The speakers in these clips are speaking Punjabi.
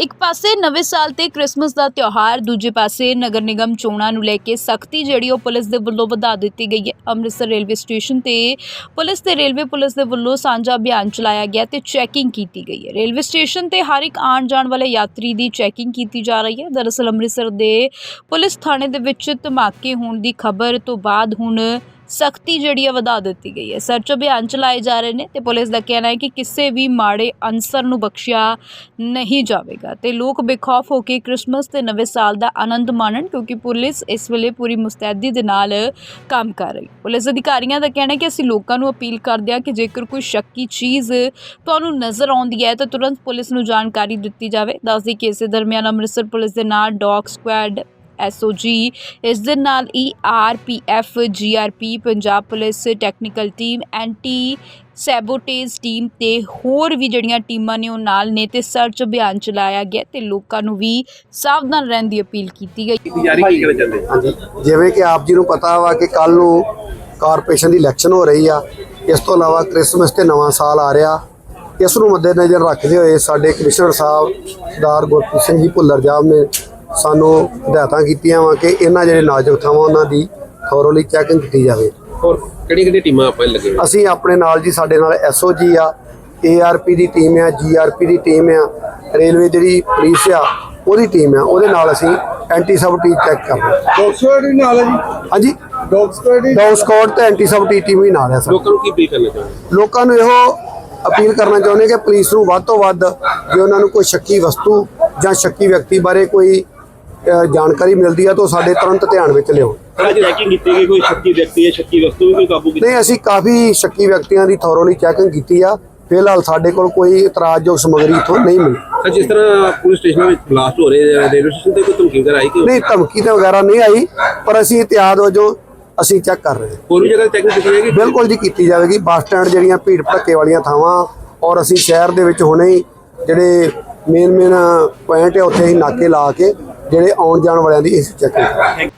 ਇੱਕ ਪਾਸੇ ਨਵੇਂ ਸਾਲ ਤੇ ਕ੍ਰਿਸਮਸ ਦਾ ਤਿਉਹਾਰ, ਦੂਜੇ ਪਾਸੇ ਨਗਰ ਨਿਗਮ ਚੋਣਾਂ ਨੂੰ ਲੈ ਕੇ ਸਖਤੀ ਜਿਹੜੀ ਉਹ ਪੁਲਿਸ ਦੇ ਵੱਲੋਂ ਵਧਾ ਦਿੱਤੀ ਗਈ ਹੈ। ਅੰਮ੍ਰਿਤਸਰ ਰੇਲਵੇ ਸਟੇਸ਼ਨ ਤੇ ਪੁਲਿਸ ਤੇ ਰੇਲਵੇ ਪੁਲਿਸ ਦੇ ਵੱਲੋਂ ਸਾਂਝਾ ਅਭਿਆਨ ਚਲਾਇਆ ਗਿਆ ਤੇ ਚੈਕਿੰਗ ਕੀਤੀ ਗਈ ਹੈ। ਰੇਲਵੇ ਸਟੇਸ਼ਨ ਤੇ ਹਰ ਇੱਕ ਆਉਣ ਜਾਣ ਵਾਲੇ ਯਾਤਰੀ ਦੀ ਚੈਕਿੰਗ ਕੀਤੀ ਜਾ ਰਹੀ ਹੈ। ਦਰਅਸਲ ਅੰਮ੍ਰਿਤਸਰ ਦੇ ਪੁਲਿਸ ਥਾਣੇ ਦੇ ਵਿੱਚ ਧਮਾਕੇ ਹੋਣ ਦੀ ਖਬਰ ਤੋਂ ਬਾਅਦ ਹੁਣ ਸਖਤੀ ਜਿਹੜੀ ਹੈ ਵਧਾ ਦਿੱਤੀ ਗਈ ਹੈ। ਸਰਚ ਅਭਿਆਨ ਚਲਾਏ ਜਾ ਰਹੇ ਨੇ ਤੇ ਪੁਲਿਸ ਦਾ ਕਹਿਣਾ ਹੈ ਕਿ ਕਿਸੇ ਵੀ ਮਾੜੇ ਅਨਸਰ ਨੂੰ ਬਖਸ਼ਿਆ ਨਹੀਂ ਜਾਵੇਗਾ ਤੇ ਲੋਕ ਬੇਖੌਫ ਹੋ ਕੇ ਕ੍ਰਿਸਮਸ ਤੇ ਨਵੇਂ ਸਾਲ ਦਾ ਆਨੰਦ ਮਾਣਨ ਕਿਉਂਕਿ ਪੁਲਿਸ ਇਸ ਵੇਲੇ ਪੂਰੀ ਮੁਸਤੈਦੀ ਦੇ ਨਾਲ ਕੰਮ ਕਰ ਰਹੀ ਪੁਲਿਸ ਅਧਿਕਾਰੀਆਂ ਦਾ ਕਹਿਣਾ ਹੈ ਕਿ ਅਸੀਂ ਲੋਕਾਂ ਨੂੰ ਅਪੀਲ ਕਰਦੇ ਹਾਂ ਕਿ ਜੇਕਰ ਕੋਈ ਸ਼ੱਕੀ ਚੀਜ਼ ਤੁਹਾਨੂੰ ਨਜ਼ਰ ਆਉਂਦੀ ਹੈ ਤਾਂ ਤੁਰੰਤ ਪੁਲਿਸ ਨੂੰ ਜਾਣਕਾਰੀ ਦਿੱਤੀ ਜਾਵੇ। ਦੱਸਦੀ ਕਿ ਇਸੇ ਦਰਮਿਆਨ ਅੰਮ੍ਰਿਤਸਰ ਪੁਲਿਸ ਦੇ ਨਾਲ ਡੌਗ ਸਕੁਐਡ ਐਸਓਜੀ। ਇਸ ਦੇ ਨਾਲ ਹੀ RPF GRP Punjab police technical team anti sabotage team ਤੇ ਹੋਰ ਵੀ ਜਿਹੜੀਆਂ ਟੀਮਾਂ ਨੇ ਉਹ ਨਾਲ ਨੇ ਤੇ ਸਰਚ ਅਭਿਆਨ ਚਲਾਇਆ ਗਿਆ ਤੇ ਲੋਕਾਂ ਨੂੰ ਵੀ ਸਾਵਧਾਨ ਰਹਿਣ ਦੀ ਅਪੀਲ ਕੀਤੀ ਗਈ। ਕੀ ਹਾਂਜੀ। ਜਿਵੇਂ ਕਿ ਆਪ ਜੀ ਨੂੰ ਪਤਾ ਵਾ ਕਿ ਕੱਲ ਨੂੰ ਕਾਰਪੋਰੇਸ਼ਨ ਦੀ ਇਲੈਕਸ਼ਨ ਹੋ ਰਹੀ ਆ। ਇਸ ਤੋਂ ਇਲਾਵਾ ਕ੍ਰਿਸਮਸ ਤੇ ਨਵਾਂ ਸਾਲ ਆ ਰਿਹਾ। ਇਸ ਨੂੰ ਮੱਦੇਨਜ਼ਰ ਰੱਖਦੇ ਹੋਏ ਸਾਡੇ ਕਮਿਸ਼ਨਰ ਸਾਹਿਬ ਸਰਦਾਰ ਗੁਰਪ੍ਰੀਤ ਸਿੰਘ ਜੀ ਭੁੱਲਰ ਸਾਹਿਬ ਨੇ ਸਾਨੂੰ ਹਦਾਇਤਾਂ ਕੀਤੀਆਂ ਵਾ ਕਿ ਇਹਨਾਂ ਜਿਹੜੇ ਨਾਜ਼ੁਕ ਥਾਵਾਂ ਉਹਨਾਂ ਦੀ ਥੋਰੋਲੀ ਚੈਕਿੰਗ ਕੀਤੀ ਜਾਵੇ। ਹੋਰ ਕਿਹੜੀ ਕਿਹੜੀ ਟੀਮਾਂ ਆਪਾਂ ਲੱਗੇ? ਅਸੀਂ ਆਪਣੇ ਨਾਲ ਜੀ ਸਾਡੇ ਨਾਲ ਐਸਓਜੀ ਆ ਏਆਰਪੀ ਦੀ ਟੀਮ ਆ ਜੀਆਰਪੀ ਦੀ ਟੀਮ ਆ ਰੇਲਵੇ ਜਿਹੜੀ ਪੁਲਿਸ ਆ ਉਹਦੀ ਟੀਮ ਆ ਉਹਦੇ ਨਾਲ ਅਸੀਂ ਐਂਟੀ ਸਬਟੀ ਚੈੱਕ ਕਰਦੇ ਹਾਂ। ਡੌਗ ਸਕੁਐਡ ਵੀ ਨਾਲ ਹੈ ਜੀ? ਹਾਂਜੀ। ਡੌਗ ਸਕੁਐਡ ਹੀ ਡੌਗ ਤੇ ਐਂਟੀ ਸਬਟੀ ਟੀਮ ਵੀ ਨਾਲ ਆ ਸਰ। ਲੋਕਾਂ ਨੂੰ ਕੀ ਅਪੀਲ ਕਰਨਾ ਚਾਹੁੰਦੇ? ਲੋਕਾਂ ਨੂੰ ਇਹੋ ਅਪੀਲ ਕਰਨਾ ਚਾਹੁੰਦੇ ਕਿ ਪੁਲਿਸ ਨੂੰ ਵੱਧ ਤੋਂ ਵੱਧ ਜੇ ਉਹਨਾਂ ਨੂੰ ਕੋਈ ਸ਼ੱਕੀ ਵਸਤੂ ਜਾਂ ਸ਼ੱਕੀ ਵਿਅਕਤੀ ਬਾਰੇ ਕੋਈ ਜਾਣਕਾਰੀ ਮਿਲਦੀ ਹੈ ਤਾਂ ਸਾਡੇ ਤੁਰੰਤ ਧਿਆਨ ਵਿੱਚ ਲਿਆਉਣ। ਪਰ ਅੱਜ ਰੈਕਿੰਗ ਕੀਤੀ ਗਈ ਕੋਈ ਸ਼ੱਕੀ ਵਿਅਕਤੀ ਹੈ ਸ਼ੱਕੀ ਵਸਤੂ ਵੀ ਕੋਈ ਕਾਬੂ ਕੀਤੀ? ਨਹੀਂ ਅਸੀਂ ਕਾਫੀ ਸ਼ੱਕੀ ਵਿਅਕਤੀਆਂ ਦੀ ਥੋਰੋਲੀ ਚੈਕਿੰਗ ਕੀਤੀ ਆ। ਫਿਲਹਾਲ ਸਾਡੇ ਕੋਲ ਕੋਈ ਇਤਰਾਜ਼ਯੋਗ ਸਮੱਗਰੀ ਇੱਥੋਂ ਨਹੀਂ ਮਿਲੀ। ਜਿਸ ਤਰ੍ਹਾਂ ਪੁਲਿਸ ਸਟੇਸ਼ਨਾਂ ਵਿੱਚ ਬਲਾਸਟ ਹੋ ਰਹੇ ਰੇਲਵੇ ਸਟੇਸ਼ਨ ਤੇ ਕੋਈ ਧਮਕੀ ਵਗੈਰਾ ਆਈ ਕਿ ਨਹੀਂ ਧਮਕੀ ਤੇ ਵਗੈਰਾ ਨਹੀਂ ਆਈ ਪਰ ਅਸੀਂ ਇਤਿਆਦ ਵਜੋਂ ਅਸੀਂ ਚੈੱਕ ਕਰ ਰਹੇ ਹਾਂ। ਹੋਰ ਵੀ ਜਗ੍ਹਾ ਚੈਕਿੰਗ ਕੀਤੀ ਜਾਏਗੀ? ਬਿਲਕੁਲ ਜੀ ਕੀਤੀ ਜਾਵੇਗੀ। ਬੱਸ ਸਟੈਂਡ ਜਿਹੜੀਆਂ ਭੀੜ ਭੜੱਕੇ ਵਾਲੀਆਂ ਥਾਵਾਂ ਔਰ ਅਸੀਂ ਸ਼ਹਿਰ ਦੇ ਵਿੱਚ ਹੁਣੇ ਹੀ ਜਿਹੜੇ ਮੇਨ ਮੇਨ ਪੁਆਇੰਟ ਹੈ ਉੱਥੇ ਹੀ ਨਾਕੇ ਲਾ ਕੇ ਜਿਹੜੇ ਆਉਣ ਜਾਣ ਵਾਲਿਆਂ ਦੀ ਇਸ ਚੈਕਿੰਗ ਕਰਾਂਗੇ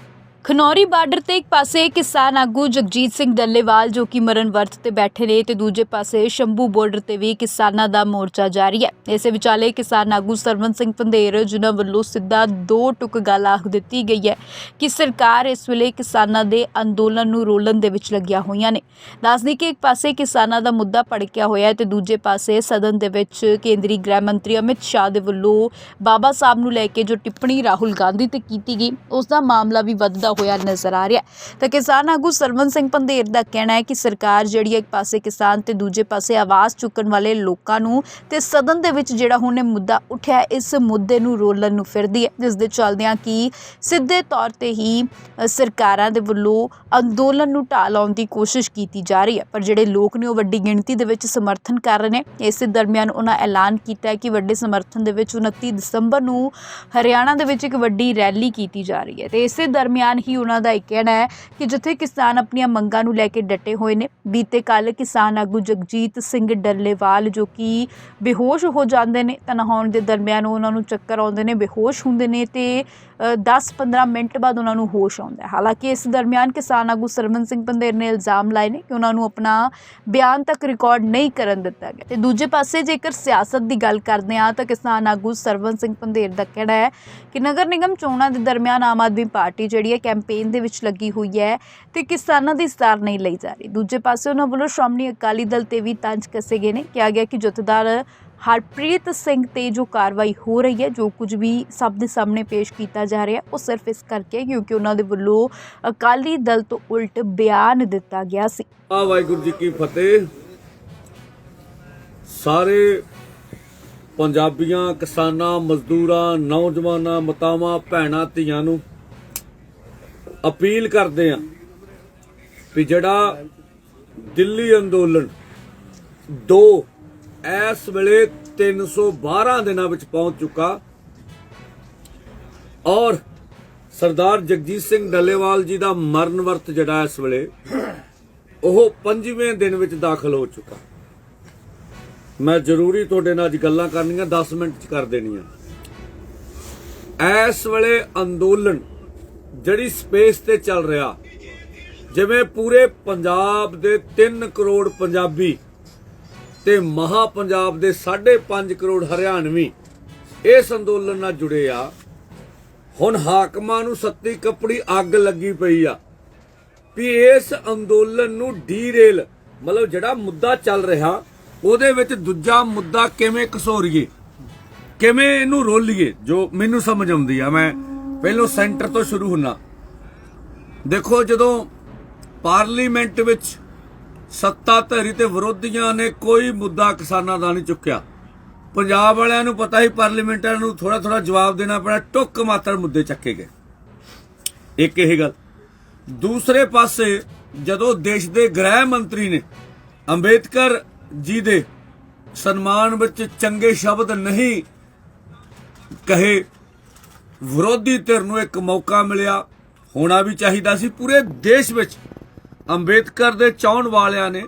ਖਨੌਰੀ ਬਾਰਡਰ ਤੇ ਇੱਕ ਪਾਸੇ ਕਿਸਾਨ ਆਗੂ ਜਗਜੀਤ ਸਿੰਘ ਡੱਲੇਵਾਲ ਜੋ ਕਿ ਮਰਨ ਵਰਤ ਤੇ ਬੈਠੇ ਨੇ ਤੇ ਦੂਜੇ ਪਾਸੇ ਸ਼ੰਭੂ ਬਾਰਡਰ ਤੇ ਵੀ ਕਿਸਾਨਾਂ ਦਾ ਮੋਰਚਾ ਜਾਰੀ ਹੈ। ਇਸੇ ਵਿਚਾਲੇ ਕਿਸਾਨ ਆਗੂ ਸਰਵਨ ਸਿੰਘ ਪੰਧੇਰ, ਜਿਨ੍ਹਾਂ ਵੱਲੋਂ ਸਿੱਧਾ ਦੋ ਟੁਕ ਗੱਲ ਆਖ ਦਿੱਤੀ ਗਈ ਹੈ ਕਿ ਸਰਕਾਰ ਇਸ ਵੇਲੇ ਕਿਸਾਨਾਂ ਦੇ ਅੰਦੋਲਨ ਨੂੰ ਰੋਲਣ ਦੇ ਵਿੱਚ ਲੱਗੀਆਂ ਹੋਈਆਂ ਨੇ। ਦੱਸਦੀ ਕਿ ਇੱਕ ਪਾਸੇ ਕਿਸਾਨਾਂ ਦਾ ਮੁੱਦਾ ਭੜਕਿਆ ਹੋਇਆ ਹੈ ਤੇ ਦੂਜੇ ਪਾਸੇ ਸਦਨ ਦੇ ਵਿੱਚ ਕੇਂਦਰੀ ਗ੍ਰਹਿ ਮੰਤਰੀ ਅਮਿਤ ਸ਼ਾਹ ਦੇ ਵੱਲੋਂ ਬਾਬਾ ਸਾਹਿਬ ਨੂੰ ਲੈ ਕੇ ਜੋ ਟਿੱਪਣੀ ਰਾਹੁਲ ਗਾਂਧੀ ਤੇ ਕੀਤੀ ਗਈ, ਉਸ ਦਾ ਮਾਮਲਾ ਵੀ ਵੱਧਦਾ ਹੋਇਆ ਨਜ਼ਰ ਆ ਰਿਹਾ ਤਾਂ ਕਿਸਾਨ ਆਗੂ ਸਰਵਨ ਸਿੰਘ ਪੰਧੇਰ ਦਾ ਕਹਿਣਾ ਹੈ ਕਿ ਸਰਕਾਰ ਜਿਹੜੀ ਹੈ ਇੱਕ ਪਾਸੇ ਕਿਸਾਨ ਤੇ ਦੂਜੇ ਪਾਸੇ ਆਵਾਜ਼ ਚੁੱਕਣ ਵਾਲੇ ਲੋਕਾਂ ਨੂੰ ਤੇ ਸਦਨ ਦੇ ਵਿੱਚ ਜਿਹੜਾ ਹੁਣ ਇਹ ਮੁੱਦਾ ਉੱਠਿਆ ਇਸ ਮੁੱਦੇ ਨੂੰ ਰੋਲਣ ਨੂੰ ਫਿਰਦੀ ਹੈ। ਜਿਸ ਦੇ ਚੱਲਦਿਆਂ ਕਿ ਸਿੱਧੇ ਤੌਰ ਤੇ ਹੀ ਸਰਕਾਰਾਂ ਦੇ ਵੱਲੋਂ ਅੰਦੋਲਨ ਨੂੰ ਢਾਹ ਲਾਉਣ ਦੀ ਕੋਸ਼ਿਸ਼ ਕੀਤੀ ਜਾ ਰਹੀ ਹੈ। ਪਰ ਜਿਹੜੇ ਲੋਕ ਨੇ ਉਹ ਵੱਡੀ ਗਿਣਤੀ ਦੇ ਵਿੱਚ ਸਮਰਥਨ ਕਰ ਰਹੇ ਨੇ। ਇਸੇ ਦਰਮਿਆਨ ਉਹਨਾਂ ਐਲਾਨ ਕੀਤਾ ਹੈ ਕਿ ਵੱਡੇ ਸਮਰਥਨ ਦੇ ਵਿੱਚ 29 ਦਸੰਬਰ ਨੂੰ ਹਰਿਆਣਾ ਦੇ ਵਿੱਚ ਇੱਕ ਵੱਡੀ ਰੈਲੀ ਕੀਤੀ ਜਾ ਰਹੀ ਹੈ। ਤੇ ਇਸੇ ਦਰਮਿਆਨ ਹੀ ਉਹਨਾਂ ਦਾ ਇਹ ਕਹਿਣਾ ਹੈ ਕਿ ਜਿੱਥੇ ਕਿਸਾਨ ਆਪਣੀਆਂ ਮੰਗਾਂ ਨੂੰ ਲੈ ਕੇ ਡਟੇ ਹੋਏ ਨੇ, ਬੀਤੇ ਕੱਲ ਕਿਸਾਨ ਆਗੂ ਜਗਜੀਤ ਸਿੰਘ ਡੱਲੇਵਾਲ ਜੋ ਕਿ ਬੇਹੋਸ਼ ਹੋ ਜਾਂਦੇ ਨੇ ਤਾਂ ਨਹਾਉਣ ਦੇ ਦਰਮਿਆਨ ਉਹਨਾਂ ਨੂੰ ਚੱਕਰ ਆਉਂਦੇ ਨੇ, ਬੇਹੋਸ਼ ਹੁੰਦੇ ਨੇ ਤੇ 10-15 ਮਿੰਟ ਬਾਅਦ ਉਹਨਾਂ ਨੂੰ ਹੋਸ਼ ਆਉਂਦਾ ਹੈ। ਹਾਲਾਂਕਿ ਇਸ ਦਰਮਿਆਨ ਕਿਸਾਨ ਆਗੂ ਸਰਵਨ ਸਿੰਘ ਪੰਧੇਰ ਨੇ ਇਲਜ਼ਾਮ ਲਾਏ ਨੇ ਕਿ ਉਹਨਾਂ ਨੂੰ ਆਪਣਾ ਬਿਆਨ ਤੱਕ ਰਿਕਾਰਡ ਨਹੀਂ ਕਰਨ ਦਿੱਤਾ ਗਿਆ। ਤੇ ਦੂਜੇ ਪਾਸੇ ਜੇਕਰ ਸਿਆਸਤ ਦੀ ਗੱਲ ਕਰਦੇ ਹਾਂ ਤਾਂ ਕਿਸਾਨ ਆਗੂ ਸਰਵਨ ਸਿੰਘ ਪੰਧੇਰ ਦਾ ਕਹਿਣਾ ਹੈ ਕਿ ਨਗਰ ਨਿਗਮ ਚੋਣਾਂ ਦੇ ਦਰਮਿਆਨ ਆਮ ਆਦਮੀ ਪਾਰਟੀ ਜਿਹੜੀ ਹੈ ਕੈਂਪੇਨ ਦੇ ਵਿੱਚ ਲੱਗੀ ਹੋਈ ਹੈ ਤੇ ਕਿਸਾਨਾਂ ਦੀ ਸਾਰ ਨਹੀਂ ਲਈ ਜਾ ਰਹੀ। ਦੂਜੇ ਪਾਸੇ ਉਹਨਾਂ ਵੱਲੋਂ ਸ਼੍ਰੋਮਣੀ ਅਕਾਲੀ ਦਲ ਤੇ ਵੀ ਤੰਜ ਕੱਸੇ ਗਏ ਨੇ। ਕਿਹਾ ਗਿਆ ਕਿ ਜਥੇਦਾਰ ਹਰਪ੍ਰੀਤ ਸਿੰਘ ਤੇ ਜੋ ਕਾਰਵਾਈ ਹੋ ਰਹੀ ਹੈ, ਜੋ ਕੁਝ ਵੀ ਸਭ ਦੇ ਸਾਹਮਣੇ ਪੇਸ਼ ਕੀਤਾ ਜਾ ਰਿਹਾ, ਉਹ ਸਿਰਫ ਇਸ ਕਰਕੇ ਕਿਉਂਕਿ ਉਹਨਾਂ ਦੇ ਵੱਲੋਂ ਅਕਾਲੀ ਦਲ ਤੋਂ ਉਲਟ ਬਿਆਨ ਦਿੱਤਾ ਗਿਆ ਸੀ। ਆ ਵਾਹਿਗੁਰੂ ਜੀ ਕੀ ਫਤਿਹ। ਸਾਰੇ ਪੰਜਾਬੀਆਂ, ਕਿਸਾਨਾਂ, ਮਜ਼ਦੂਰਾਂ, ਨੌਜਵਾਨਾਂ, ਮਤਾਵਾਂ, ਭੈਣਾਂ, ਧੀਆਂ ਨੂੰ ਅਪੀਲ ਕਰਦੇ ਆ ਵੀ ਜਿਹੜਾ ਦਿੱਲੀ ਅੰਦੋਲਨ ਦੋ ਇਸ ਵੇਲੇ 312 ਦਿਨਾਂ ਵਿੱਚ ਪਹੁੰਚ ਚੁੱਕਾ। ਔਰ ਸਰਦਾਰ ਜਗਜੀਤ ਸਿੰਘ ਡੱਲੇਵਾਲ ਜੀ ਦਾ ਮਰਨ ਵਰਤ ਜਿਹੜਾ ਇਸ ਵੇਲੇ, ਉਹ ਪੰਜਵੇਂ ਦਿਨ ਵਿੱਚ ਦਾਖਲ ਹੋ ਚੁੱਕਾ। ਮੈਂ ਜ਼ਰੂਰੀ ਤੁਹਾਡੇ ਨਾਲ ਅੱਜ ਗੱਲਾਂ ਕਰਨੀਆਂ 10 ਮਿੰਟ ਚ ਕਰ ਦੇਣੀਆਂ। ਇਸ ਵੇਲੇ ਅੰਦੋਲਨ ਜਿਹੜੀ ਸਪੇਸ ਤੇ ਚੱਲ ਰਿਹਾ, ਜਿਵੇਂ ਪੂਰੇ ਪੰਜਾਬ ਦੇ 3 ਕਰੋੜ ਪੰਜਾਬੀ ਤੇ ਮਹਾ ਪੰਜਾਬ ਦੇ 5.5 ਕਰੋੜ ਹਰਿਆਣਵੀ ਇਸ ਅੰਦੋਲਨ ਨਾਲ ਜੁੜੇ ਆ। ਹੁਣ ਹਾਕਮਾਂ ਨੂੰ ਸੱਤੀ ਕੱਪੜੀ ਅੱਗ ਲੱਗੀ ਪਈ ਆ ਵੀ ਇਸ ਅੰਦੋਲਨ ਨੂੰ ਡੀਰੇਲ, ਮਤਲਬ ਜਿਹੜਾ ਮੁੱਦਾ ਚੱਲ ਰਿਹਾ, ਉਹਦੇ ਵਿੱਚ ਦੂਜਾ ਮੁੱਦਾ ਕਿਵੇਂ ਕਸੋਰੀਏ, ਕਿਵੇਂ ਇਹਨੂੰ ਰੋਲੀਏ, ਜੋ ਮੈਨੂੰ ਸਮਝ ਆਉਂਦੀ ਆ। ਮੈਂ ਪਹਿਲੋਂ ਸੈਂਟਰ ਤੋਂ ਸ਼ੁਰੂ ਹੁੰਨਾ। ਦੇਖੋ, ਜਦੋਂ ਪਾਰਲੀਮੈਂਟ ਵਿੱਚ ਸੱਤਾ ਧਰੀ ਤੇ ਵਿਰੋਧੀਆਂ ਨੇ ਕੋਈ ਮੁੱਦਾ ਕਿਸਾਨਾਂ ਦਾ ਨਹੀਂ ਚੁੱਕਿਆ। ਪੰਜਾਬ ਵਾਲਿਆਂ ਨੂੰ ਪਤਾ ਹੀ ਪਾਰਲੀਮੈਂਟਾਂ ਨੂੰ ਥੋੜਾ ਥੋੜਾ ਜਵਾਬ ਦੇਣਾ ਪੈਣਾ, ਟੁੱਕ ਮਾਤਰ ਮੁੱਦੇ ਚੱਕੇ ਗਏ। ਇੱਕ ਇਹ ਗੱਲ। ਦੂਸਰੇ ਪਾਸੇ ਜਦੋਂ ਦੇਸ਼ ਦੇ ਗ੍ਰਹਿ ਮੰਤਰੀ ਨੇ ਅੰਬੇਦਕਰ ਜੀ ਦੇ ਸਨਮਾਨ ਵਿੱਚ ਚੰਗੇ ਸ਼ਬਦ ਨਹੀਂ ਕਹੇ, ਵਿਰੋਧੀ ਧਿਰ ਨੂੰ ਇੱਕ ਮੌਕਾ ਮਿਲਿਆ, ਹੋਣਾ ਵੀ ਚਾਹੀਦਾ ਸੀ। ਪੂਰੇ ਦੇਸ਼ ਵਿੱਚ ਅੰਬੇਦਕਰ ਦੇ ਚਾਹਣ ਵਾਲਿਆਂ ਨੇ